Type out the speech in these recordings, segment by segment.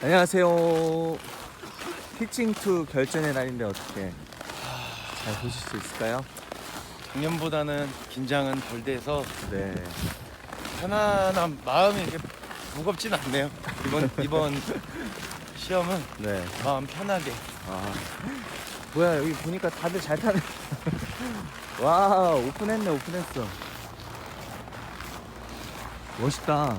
안녕하세요. 피칭 투 결전의 날인데 어떻게 잘 보실 수 있을까요? 작년보다는 긴장은 덜 돼서 네. 편안한 마음이 이렇게 무겁진 않네요. 이번 이번 시험은 네. 마음 편하게. 아. 뭐야 여기 보니까 다들 잘 타네. 와 오픈했네 오픈했어. 멋있다.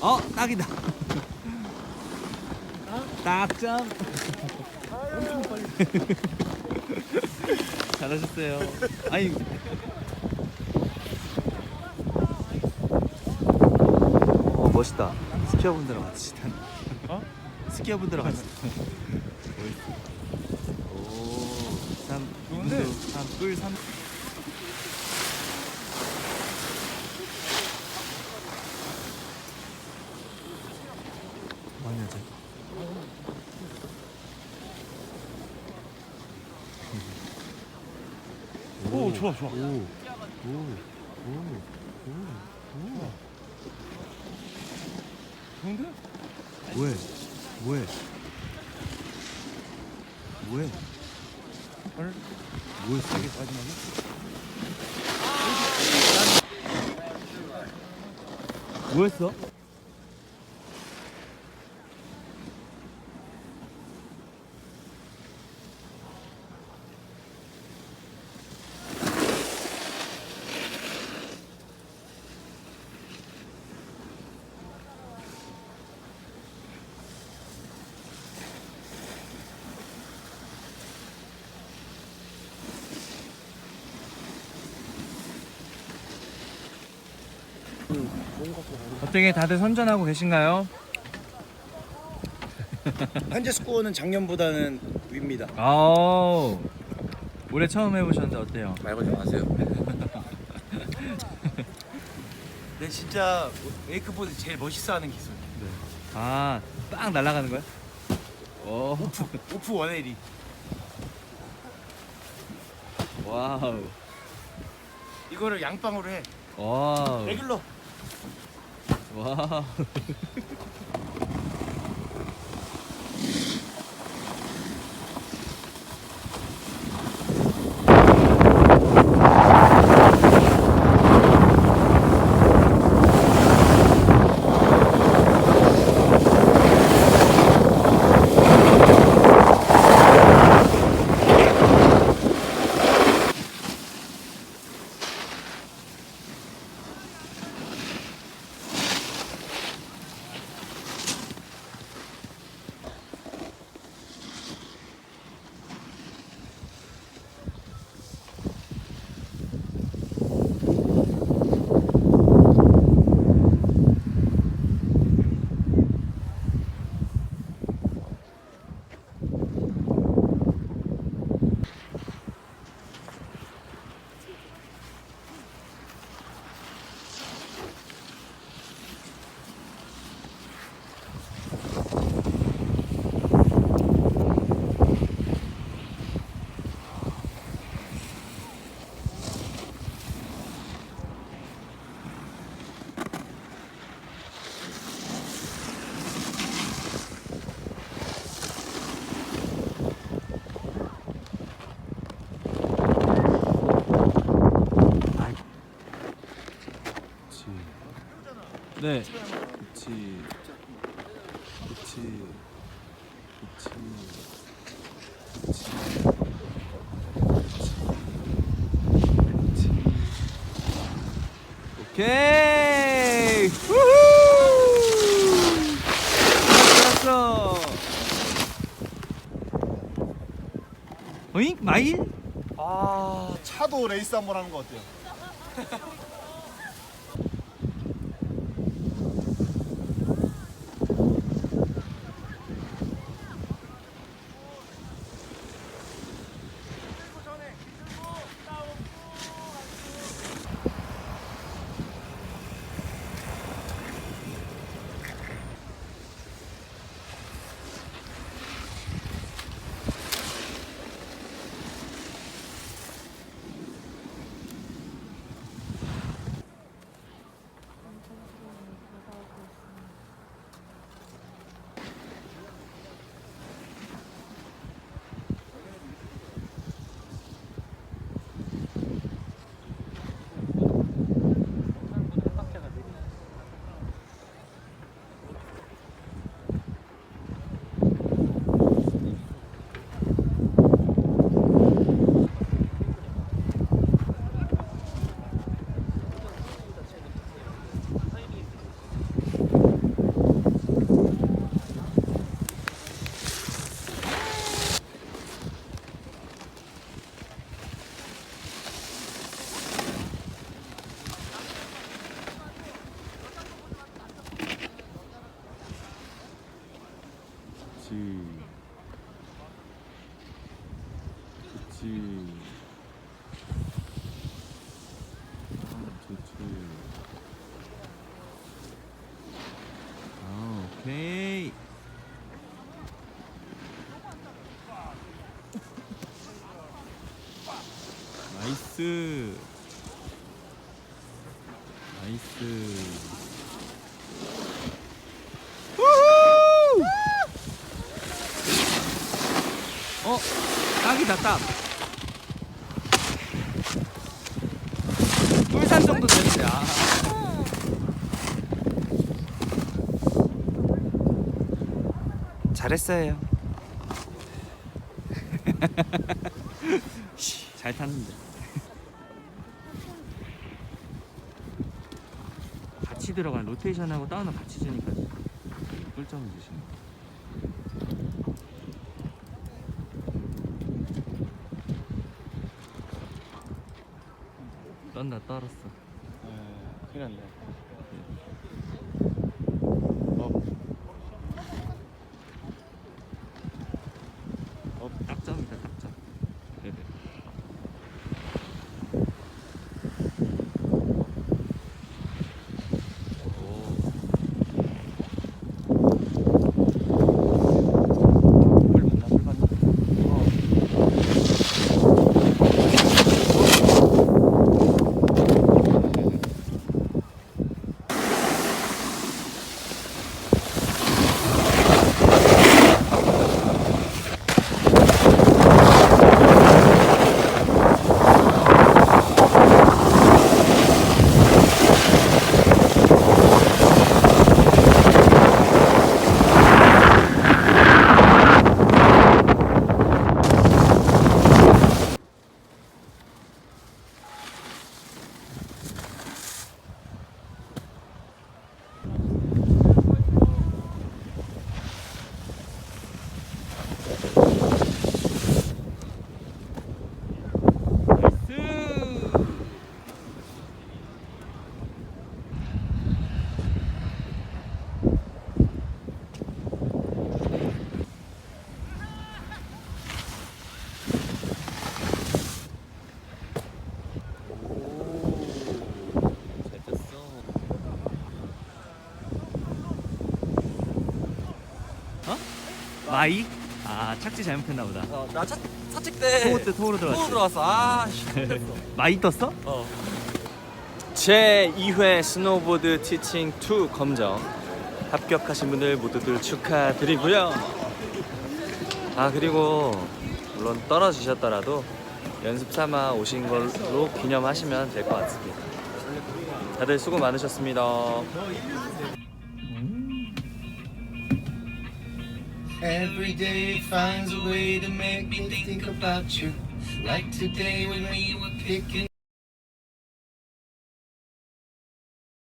어 딱이다. 딱점. 잘하셨어요. 아니. 어 멋있다. 스키어 분들랑 같이 타는. 어? 스키어 분들랑 같이. 오. 삼. 좋은데? 삼. 꿀 삼. 많이 하자. 오, 좋아, 좋아. 오, 오, 오, 오, 오. 좋은데? 뭐해? 뭐해? 뭐해? 헐. 뭐했어? 마지막에. 뭐했어? 어떻게 다들 선전하고 계신가요? 현재 스코어는 작년보다는 위입니다. 아우 올해 처음 해보셨는데 어때요? 말고 좀 하세요. 네, 진짜 웨이크보드 제일 멋있어하는 기술. 아딱 날아가는 거야? 오 오프, 오프 180. 와우 이거를 양방으로 해. 와우 레귤러. 와 네. 그치. 그치. 그치. 그치. 그치. 오케이! 우후! 잘했어! 어잉? 마일? 아 차도 레이스 한번 하는 거 어때요? 우후! 어, 딱이다, 딱. 꿀산 정도 되는데, 아. 잘했어요. 씨, 잘 탔는데. 같이 들어간 로테이션하고 다운을 같이 주니까 꿀점을 주시네. 떤다 떨었어. 네, 큰일 났네. 어, 딱점이다, 딱점. 네네. 오. 물 맞나, 물 맞나? 어. 나이스! 잘 쳤어. 어? 마이? 아 착지 잘못했나 보다. 어, 나 차, 차측 때 토우 때 토우로 토우 들어갔지. 들어왔어. 아, 씨. 마이 떴어? 어. 제 2회 스노보드 티칭 2 검정 합격하신 분들 모두들 축하드리고요. 아 그리고 물론 떨어지셨더라도 연습 삼아 오신 걸로 기념하시면 될 것 같습니다. 다들 수고 많으셨습니다. Every day finds a way to make me think about you. Like today when we were picking